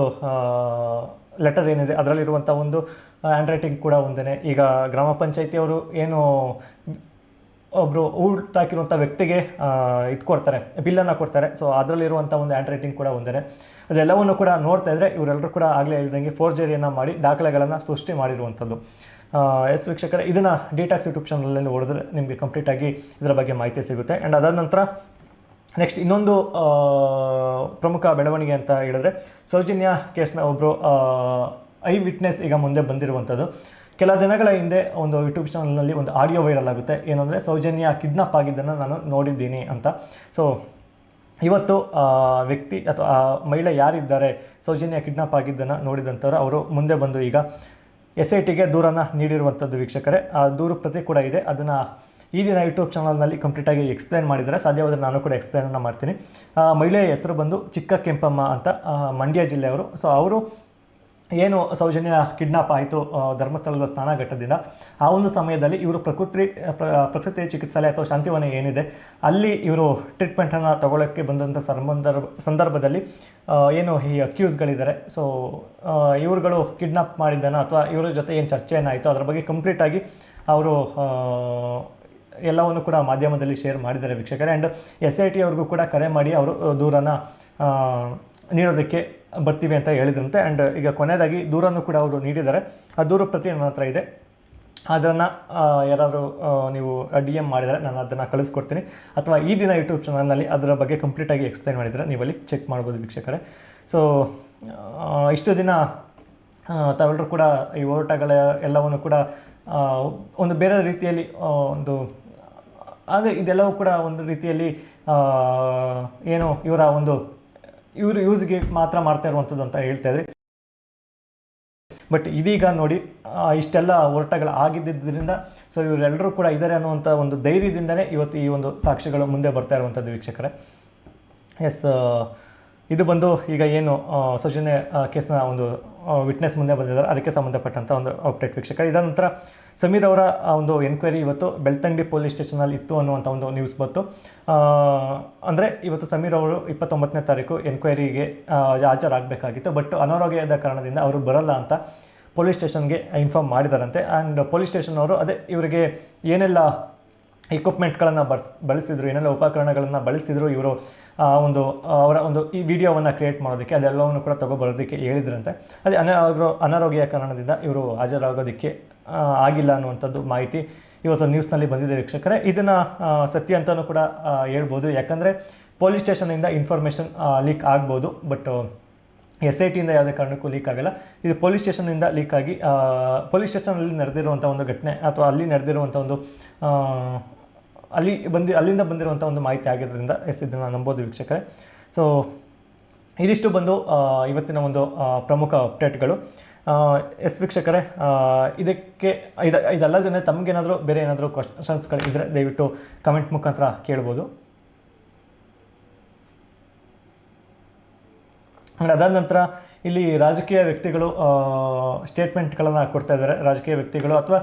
ಲೆಟರ್ ಏನಿದೆ ಅದರಲ್ಲಿರುವಂಥ ಒಂದು ಹ್ಯಾಂಡ್ ರೈಟಿಂಗ್ ಕೂಡ ಒಂದೇ ಈಗ ಗ್ರಾಮ ಪಂಚಾಯಿತಿಯವರು ಏನು ಒಬ್ಬರು ಊಟ ಹಾಕಿರುವಂಥ ವ್ಯಕ್ತಿಗೆ ಇದು ಕೊಡ್ತಾರೆ ಬಿಲ್ಲನ್ನು ಕೊಡ್ತಾರೆ. ಸೊ ಅದರಲ್ಲಿರುವಂಥ ಒಂದು ಹ್ಯಾಂಡ್ ರೈಟಿಂಗ್ ಕೂಡ ಒಂದೇ ಅದೆಲ್ಲವನ್ನು ಕೂಡ ನೋಡ್ತಾ ಇದ್ದರೆ ಇವರೆಲ್ಲರೂ ಕೂಡ ಆಗಲೇ ಹೇಳ್ದಂಗೆ ಫೋರ್ಜರಿಯನ್ನು ಮಾಡಿ ದಾಖಲೆಗಳನ್ನು ಸೃಷ್ಟಿ ಮಾಡಿರುವಂಥದ್ದು ಎಸ್ ವೀಕ್ಷಕರೇ, ಇದನ್ನು ಡೀಟಾಕ್ಸ್ ಯೂಟ್ಯೂಬ್ ಚಾನಲಲ್ಲಿ ನೋಡಿದ್ರೆ ನಿಮಗೆ ಕಂಪ್ಲೀಟಾಗಿ ಇದರ ಬಗ್ಗೆ ಮಾಹಿತಿ ಸಿಗುತ್ತೆ. ಆ್ಯಂಡ್ ಅದಾದ ನಂತರ ನೆಕ್ಸ್ಟ್ ಇನ್ನೊಂದು ಪ್ರಮುಖ ಬೆಳವಣಿಗೆ ಅಂತ ಹೇಳಿದ್ರೆ, ಸೌಜನ್ಯ ಕೇಸ್ನ ಒಬ್ಬರು ಐ ವಿಟ್ನೆಸ್ ಈಗ ಮುಂದೆ ಬಂದಿರುವಂಥದ್ದು. ಕೆಲ ದಿನಗಳ ಹಿಂದೆ ಒಂದು ಯೂಟ್ಯೂಬ್ ಚಾನಲ್ನಲ್ಲಿ ಒಂದು ಆಡಿಯೋ ವೈರಲ್ ಆಗುತ್ತೆ. ಏನಂದರೆ, ಸೌಜನ್ಯ ಕಿಡ್ನಾಪ್ ಆಗಿದ್ದನ್ನು ನಾನು ನೋಡಿದ್ದೀನಿ ಅಂತ. ಸೊ ಇವತ್ತು ವ್ಯಕ್ತಿ ಅಥವಾ, ಆ, ಮಹಿಳೆ ಯಾರಿದ್ದಾರೆ, ಸೌಜನ್ಯ ಕಿಡ್ನಾಪ್ ಆಗಿದ್ದನ್ನು ನೋಡಿದಂಥವ್ರು, ಅವರು ಮುಂದೆ ಬಂದು ಈಗ ಎಸ್ ಐ ಟಿಗೆ ದೂರನ್ನು ನೀಡಿರುವಂಥದ್ದು ವೀಕ್ಷಕರೇ. ಆ ದೂರು ಪ್ರತಿ ಕೂಡ ಇದೆ. ಅದನ್ನು ಈ ದಿನ ಯೂಟ್ಯೂಬ್ ಚಾನಲ್ನಲ್ಲಿ ಕಂಪ್ಲೀಟಾಗಿ ಎಕ್ಸ್ಪ್ಲೇನ್ ಮಾಡಿದ್ದಾರೆ. ಸಾಧ್ಯವಾದರೆ ನಾನು ಕೂಡ ಎಕ್ಸ್ಪ್ಲೇನನ್ನು ಮಾಡ್ತೀನಿ. ಮಹಿಳೆಯ ಹೆಸರು ಬಂದು ಚಿಕ್ಕ ಕೆಂಪಮ್ಮ ಅಂತ ಮಂಡ್ಯ ಜಿಲ್ಲೆಯವರು. ಸೊ ಅವರು ಏನು ಸೌಜನ್ಯ ಕಿಡ್ನಾಪ್ ಆಯಿತು ಧರ್ಮಸ್ಥಳದ ಸ್ನಾನಘಟ್ಟದಿಂದ ಆ ಒಂದು ಸಮಯದಲ್ಲಿ ಇವರು ಪ್ರಕೃತಿ, ಪ್ರ- ಪ್ರಕೃತಿ ಚಿಕಿತ್ಸಾಲಯ ಅಥವಾ ಶಾಂತಿವನ ಏನಿದೆ, ಅಲ್ಲಿ ಇವರು ಟ್ರೀಟ್ಮೆಂಟನ್ನು ತಗೊಳ್ಳೋಕ್ಕೆ ಬಂದಂಥ ಸಂದರ್ಭ ಸಂದರ್ಭದಲ್ಲಿ ಏನು ಈ ಅಕ್ಯೂಸ್ಗಳಿದ್ದಾರೆ ಸೊ ಇವರುಗಳು ಕಿಡ್ನಾಪ್ ಮಾಡಿದ್ದಾನ ಅಥವಾ ಇವರ ಜೊತೆ ಏನು ಚರ್ಚೆ ಏನಾಯಿತು ಅದರ ಬಗ್ಗೆ ಕಂಪ್ಲೀಟಾಗಿ ಅವರು ಎಲ್ಲವನ್ನು ಕೂಡ ಮಾಧ್ಯಮದಲ್ಲಿ ಶೇರ್ ಮಾಡಿದ್ದಾರೆ ವೀಕ್ಷಕರೇ. ಆ್ಯಂಡ್ ಎಸ್ ಐ ಟಿ ಅವ್ರಿಗೂ ಕೂಡ ಕರೆ ಮಾಡಿ ಅವರು ದೂರನ್ನು ನೀಡೋದಕ್ಕೆ ಬರ್ತೀವಿ ಅಂತ ಹೇಳಿದ್ರಂತೆ. ಆ್ಯಂಡ್ ಈಗ ಕೊನೆಯದಾಗಿ ದೂರನ್ನು ಕೂಡ ಅವರು ನೀಡಿದ್ದಾರೆ. ಆ ದೂರ ಪ್ರತಿ ನನ್ನ ಹತ್ರ ಇದೆ. ಅದನ್ನು ಯಾರಾದರೂ ನೀವು ಡಿ ಎಂ ಮಾಡಿದರೆ ನಾನು ಅದನ್ನು ಕಳಿಸ್ಕೊಡ್ತೀನಿ. ಅಥವಾ ಈ ದಿನ ಯೂಟ್ಯೂಬ್ ಚಾನಲ್ನಲ್ಲಿ ಅದರ ಬಗ್ಗೆ ಕಂಪ್ಲೀಟಾಗಿ ಎಕ್ಸ್ಪ್ಲೈನ್ ಮಾಡಿದರೆ ನೀವಲ್ಲಿ ಚೆಕ್ ಮಾಡ್ಬೋದು ವೀಕ್ಷಕರೇ. ಸೊ ಇಷ್ಟು ದಿನ ತಾವೆಲ್ಲರೂ ಕೂಡ ಈ ಹೋರಾಟಗಳ ಎಲ್ಲವನ್ನು ಕೂಡ ಒಂದು ಬೇರೆ ರೀತಿಯಲ್ಲಿ ಒಂದು ಅದೇ ಇದೆಲ್ಲವೂ ಕೂಡ ಒಂದು ರೀತಿಯಲ್ಲಿ ಏನು ಇವರ ಒಂದು, ಇವರು ಯೂಸ್ಗೆ ಮಾತ್ರ ಮಾಡ್ತಾ ಇರುವಂಥದ್ದು ಅಂತ ಹೇಳ್ತಾ ಇದ್ರಿ. ಬಟ್ ಇದೀಗ ನೋಡಿ ಇಷ್ಟೆಲ್ಲ ಹೋರಾಟಗಳು ಆಗಿದ್ದರಿಂದ ಸೊ ಇವರೆಲ್ಲರೂ ಕೂಡ ಇದ್ದಾರೆ ಅನ್ನುವಂಥ ಒಂದು ಧೈರ್ಯದಿಂದಲೇ ಇವತ್ತು ಈ ಒಂದು ಸಾಕ್ಷಿಗಳು ಮುಂದೆ ಬರ್ತಾ ಇರುವಂಥದ್ದು ವೀಕ್ಷಕರೇ. ಎಸ್ ಇದು ಬಂದು ಈಗ ಏನು ಸೌಜನ್ಯ ಕೇಸ್ನ ಒಂದು ವಿಟ್ನೆಸ್ ಮುಂದೆ ಬಂದಿದ್ದಾರೆ. ಅದಕ್ಕೆ ಸಂಬಂಧಪಟ್ಟಂಥ ಒಂದು ಅಪ್ಡೇಟ್ ವೀಕ್ಷಕ ಇದರ ನಂತರ ಸಮೀರ್ ಅವರ ಒಂದು ಎನ್ಕ್ವೈರಿ ಇವತ್ತು ಬೆಳ್ತಂಗಡಿ ಪೊಲೀಸ್ ಸ್ಟೇಷನಲ್ಲಿ ಇತ್ತು ಅನ್ನುವಂಥ ಒಂದು ನ್ಯೂಸ್ ಬಂತು. ಅಂದರೆ ಇವತ್ತು ಸಮೀರ್ ಅವರು ಇಪ್ಪತ್ತೊಂಬತ್ತನೇ ತಾರೀಕು ಎನ್ಕ್ವೈರಿಗೆ ಹಾಜರಾಗಬೇಕಾಗಿತ್ತು. ಬಟ್ ಅನಾರೋಗ್ಯದ ಕಾರಣದಿಂದ ಅವರು ಬರಲ್ಲ ಅಂತ ಪೊಲೀಸ್ ಸ್ಟೇಷನ್ಗೆ ಇನ್ಫಾರ್ಮ್ ಮಾಡಿದಾರಂತೆ. ಆ್ಯಂಡ್ ಪೊಲೀಸ್ ಸ್ಟೇಷನ್ ಅವರು ಅದೇ ಇವರಿಗೆ ಏನೆಲ್ಲ ಇಕ್ವಿಪ್ಮೆಂಟ್ಗಳನ್ನು ಬಳಸ್, ಬಳಸಿದ್ರು, ಏನೆಲ್ಲ ಉಪಕರಣಗಳನ್ನು ಬಳಸಿದ್ರು ಇವರು ಒಂದು, ಅವರ ಒಂದು ಈ ವಿಡಿಯೋವನ್ನು ಕ್ರಿಯೇಟ್ ಮಾಡೋದಕ್ಕೆ, ಅದೆಲ್ಲವನ್ನು ಕೂಡ ತಗೊಬರೋದಕ್ಕೆ ಹೇಳಿದ್ರಂತೆ. ಅದೇ ಅನಾರೋ ಅನಾರೋಗ್ಯ ಕಾರಣದಿಂದ ಇವರು ಹಾಜರಾಗೋದಕ್ಕೆ ಆಗಿಲ್ಲ ಅನ್ನುವಂಥದ್ದು ಮಾಹಿತಿ ಇವತ್ತು ನ್ಯೂಸ್ನಲ್ಲಿ ಬಂದಿದೆ ವೀಕ್ಷಕರೇ. ಇದನ್ನು ಸತ್ಯ ಅಂತಲೂ ಕೂಡ ಹೇಳ್ಬೋದು. ಯಾಕಂದರೆ ಪೊಲೀಸ್ ಸ್ಟೇಷನಿಂದ ಇನ್ಫಾರ್ಮೇಷನ್ ಲೀಕ್ ಆಗ್ಬೋದು. ಬಟ್ ಎಸ್ ಐ ಟಿಯಿಂದ ಯಾವುದೇ ಕಾರಣಕ್ಕೂ ಲೀಕ್ ಆಗಲ್ಲ. ಇದು ಪೊಲೀಸ್ ಸ್ಟೇಷನಿಂದ ಲೀಕ್ ಆಗಿ ಪೊಲೀಸ್ ಸ್ಟೇಷನಲ್ಲಿ ನಡೆದಿರುವಂಥ ಒಂದು ಘಟನೆ ಅಥವಾ ಅಲ್ಲಿ ನಡೆದಿರುವಂಥ ಒಂದು ಅಲ್ಲಿ ಬಂದು, ಅಲ್ಲಿಂದ ಬಂದಿರುವಂಥ ಒಂದು ಮಾಹಿತಿ ಆಗಿದ್ದರಿಂದ ಎಸ್, ಇದನ್ನು ನಂಬೋದು ವೀಕ್ಷಕರೇ. ಸೊ ಇದಿಷ್ಟು ಬಂದು ಇವತ್ತಿನ ಒಂದು ಪ್ರಮುಖ ಅಪ್ಡೇಟ್ಗಳು ಎಸ್ ವೀಕ್ಷಕರೇ ಇದಕ್ಕೆ, ಇದು ಇದಲ್ಲದೇ ತಮಗೇನಾದರೂ ಬೇರೆ ಏನಾದರೂ ಕ್ವಶನ್ಸ್ಗಳು ಇದ್ದರೆ ದಯವಿಟ್ಟು ಕಮೆಂಟ್ ಮುಖಾಂತರ ಕೇಳ್ಬೋದು. ಅದಾದ ನಂತರ ಇಲ್ಲಿ ರಾಜಕೀಯ ವ್ಯಕ್ತಿಗಳು ಸ್ಟೇಟ್ಮೆಂಟ್ಗಳನ್ನು ಕೊಡ್ತಾ ಇದ್ದಾರೆ. ರಾಜಕೀಯ ವ್ಯಕ್ತಿಗಳು ಅಥವಾ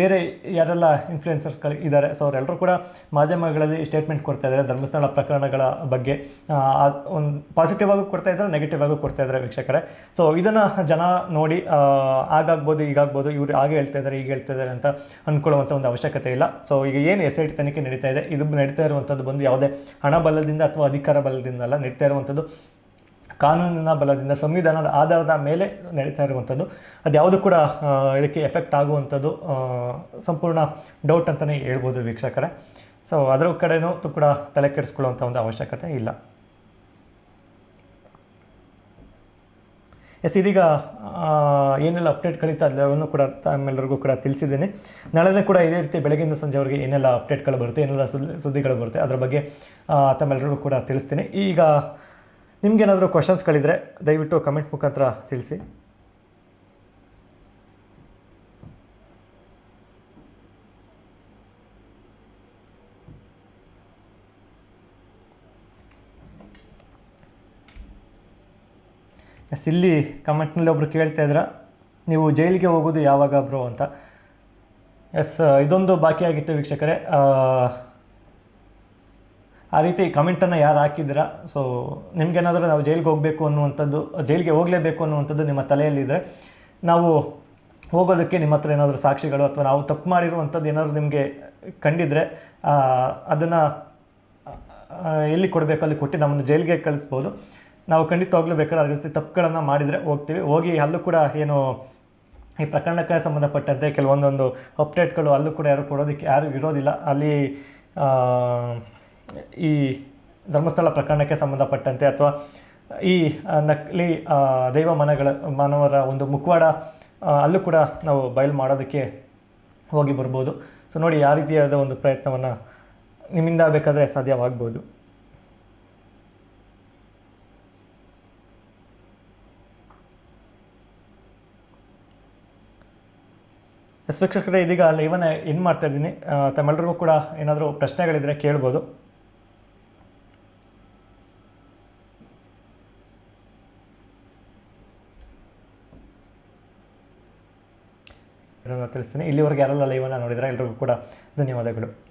ಬೇರೆ ಯಾರೆಲ್ಲ ಇನ್ಫ್ಲುಯೆನ್ಸರ್ಸ್ಗಳು ಇದ್ದಾರೆ. ಸೊ ಅವರೆಲ್ಲರೂ ಕೂಡ ಮಾಧ್ಯಮಗಳಲ್ಲಿ ಸ್ಟೇಟ್ಮೆಂಟ್ ಕೊಡ್ತಾ ಇದ್ದಾರೆ. ಧರ್ಮಸ್ಥಳ ಪ್ರಕರಣಗಳ ಬಗ್ಗೆ ಒಂದು ಪಾಸಿಟಿವ್ ಆಗೂ ಕೊಡ್ತಾ ಇದ್ದಾರೆ ನೆಗೆಟಿವ್ ಆಗೂ ಕೊಡ್ತಾ ಇದ್ದಾರೆ ವೀಕ್ಷಕರೇ. ಸೊ ಇದನ್ನು ಜನ ನೋಡಿ ಆಗಾಗ್ಬೋದು ಈಗಾಗ್ಬೋದು ಇವರು ಹಾಗೆ ಹೇಳ್ತಾ ಇದ್ದಾರೆ ಈಗ ಹೇಳ್ತಾ ಇದ್ದಾರೆ ಅಂತ ಅಂದ್ಕೊಳ್ಳುವಂಥ ಒಂದು ಅವಶ್ಯಕತೆ ಇಲ್ಲ. ಸೊ ಈಗ ಏನು ಎಸ್ ಐ ತನಿಖೆ ನಡೀತಾ ಇದೆ? ಇದು ನಡೀತಾ ಇರುವಂಥದ್ದು ಬಂದು ಯಾವುದೇ ಹಣ ಬಲದಿಂದ ಅಥವಾ ಅಧಿಕಾರ ಬಲದಿಂದ ಅಲ್ಲ, ನಡೀತಾ ಇರುವಂಥದ್ದು ಕಾನೂನಿನ ಬಲದಿಂದ, ಸಂವಿಧಾನದ ಆಧಾರದ ಮೇಲೆ ನಡೀತಾ ಇರುವಂಥದ್ದು. ಅದು ಯಾವುದು ಕೂಡ ಇದಕ್ಕೆ ಎಫೆಕ್ಟ್ ಆಗುವಂಥದ್ದು ಸಂಪೂರ್ಣ ಡೌಟ್ ಅಂತಲೇ ಹೇಳ್ಬೋದು ವೀಕ್ಷಕರೇ. ಸೊ ಅದರ ಕಡೆಯೂ ಕೂಡ ತಲೆ ಕೆಡಿಸ್ಕೊಳ್ಳುವಂಥ ಒಂದು ಅವಶ್ಯಕತೆ ಇಲ್ಲ. ಎಸ್ ಇದೀಗ ಏನೆಲ್ಲ ಅಪ್ಡೇಟ್ ಕಳೀತಾ ಅದೆಲ್ಲವನ್ನು ಕೂಡ ತಮ್ಮೆಲ್ಲರಿಗೂ ಕೂಡ ತಿಳಿಸಿದ್ದೀನಿ. ನಾಳೆನೇ ಕೂಡ ಇದೇ ರೀತಿ ಬೆಳಗ್ಗೆಯಿಂದ ಸಂಜೆ ಅವರಿಗೆ ಏನೆಲ್ಲ ಅಪ್ಡೇಟ್ಗಳು ಬರುತ್ತೆ, ಏನೆಲ್ಲ ಸುದ್ದಿ ಸುದ್ದಿಗಳು ಬರುತ್ತೆ, ಅದರ ಬಗ್ಗೆ ತಮ್ಮೆಲ್ಲರಿಗೂ ಕೂಡ ತಿಳಿಸ್ತೀನಿ. ಈಗ ನಿಮ್ಗೇನಾದರೂ ಕ್ವಶನ್ಸ್ಗಳಿದ್ರೆ ದಯವಿಟ್ಟು ಕಮೆಂಟ್ ಮುಖಾಂತರ ತಿಳಿಸಿ. ಎಸ್ ಇಲ್ಲಿ ಕಮೆಂಟ್ನಲ್ಲಿ ಒಬ್ರು ಕೇಳ್ತಾ ಇದ್ರ, ನೀವು ಜೈಲಿಗೆ ಹೋಗೋದು ಯಾವಾಗ ಬ್ರೋ ಅಂತ. ಎಸ್ ಇದೊಂದು ಬಾಕಿ ಆಗಿತ್ತು ವೀಕ್ಷಕರೇ ಆ, ರೀತಿ ಕಮೆಂಟನ್ನು ಯಾರು ಹಾಕಿದ್ದೀರಾ? ಸೊ ನಿಮಗೇನಾದರೂ ನಾವು ಜೈಲಿಗೆ ಹೋಗಬೇಕು ಅನ್ನುವಂಥದ್ದು ಜೈಲಿಗೆ ಹೋಗಲೇಬೇಕು ಅನ್ನುವಂಥದ್ದು ನಿಮ್ಮ ತಲೆಯಲ್ಲಿದೆ. ನಾವು ಹೋಗೋದಕ್ಕೆ ನಿಮ್ಮ ಹತ್ರ ಏನಾದರೂ ಸಾಕ್ಷಿಗಳು ಅಥವಾ ನಾವು ತಪ್ಪು ಮಾಡಿರುವಂಥದ್ದು ಏನಾದರೂ ನಿಮಗೆ ಕಂಡಿದ್ರೆ ಅದನ್ನು ಎಲ್ಲಿ ಕೊಡಬೇಕು? ಅಲ್ಲಿ ಕೊಟ್ಟು ನಮ್ಮನ್ನು ಜೈಲಿಗೆ ಕಳಿಸ್ಬೋದು. ನಾವು ಖಂಡಿತವಾಗ್ಲೂ ಬೇಕಾದ್ರೆ ಅದೇ ರೀತಿ ತಪ್ಪುಗಳನ್ನು ಮಾಡಿದರೆ ಹೋಗ್ತೀವಿ. ಹೋಗಿ ಅಲ್ಲೂ ಕೂಡ ಏನು ಈ ಪ್ರಕರಣಕ್ಕೆ ಸಂಬಂಧಪಟ್ಟಂತೆ ಕೆಲವೊಂದೊಂದು ಅಪ್ಡೇಟ್ಗಳು ಅಲ್ಲೂ ಕೂಡ ಯಾರು ಕೊಡೋದಕ್ಕೆ ಯಾರು ಇರೋದಿಲ್ಲ. ಅಲ್ಲಿ ಈ ಧರ್ಮಸ್ಥಳ ಪ್ರಕರಣಕ್ಕೆ ಸಂಬಂಧಪಟ್ಟಂತೆ ಅಥವಾ ಈ ನಕಲಿ ದೈವ ಮನಗಳ, ಮಾನವರ ಒಂದು ಮುಖವಾಡ ಅಲ್ಲೂ ಕೂಡ ನಾವು ಬಯಲು ಮಾಡೋದಕ್ಕೆ ಹೋಗಿ ಬರ್ಬೋದು. ಸೊ, ನೋಡಿ ಯಾವ ರೀತಿಯಾದ ಒಂದು ಪ್ರಯತ್ನವನ್ನು ನಿಮ್ಮಿಂದ ಬೇಕಾದರೆ ಸಾಧ್ಯವಾಗ್ಬೋದು. ಎಸ್ ವೀಕ್ಷಕರೇ, ಇದೀಗ ಲೈವನ್ನ ಏನು ಮಾಡ್ತಾ ಇದ್ದೀನಿ. ತಮ್ಮೆಲ್ಲರಿಗೂ ಕೂಡ ಏನಾದರೂ ಪ್ರಶ್ನೆಗಳಿದ್ರೆ ಕೇಳ್ಬೋದು. ತಿಳಿಸ್ತೀನಿ. ಇಲ್ಲಿವರೆಗೆ ಯಾರೆಲ್ಲ ಲೈವನ್ನು ನೋಡಿದರೆ ಎಲ್ರಿಗೂ ಕೂಡ ಧನ್ಯವಾದಗಳು.